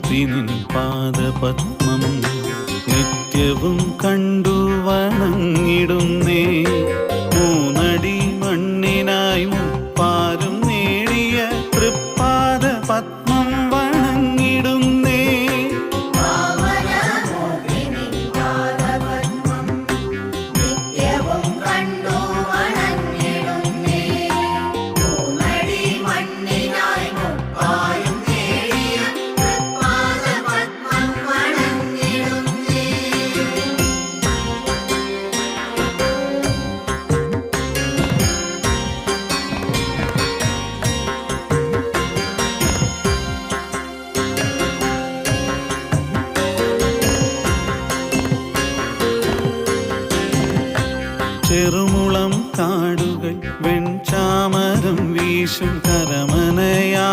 மூர்த்தினின் பாத பத்மம் ചെറുമുളം കാടുകൾ വെൺചാമരം വീശും കരമനയാ.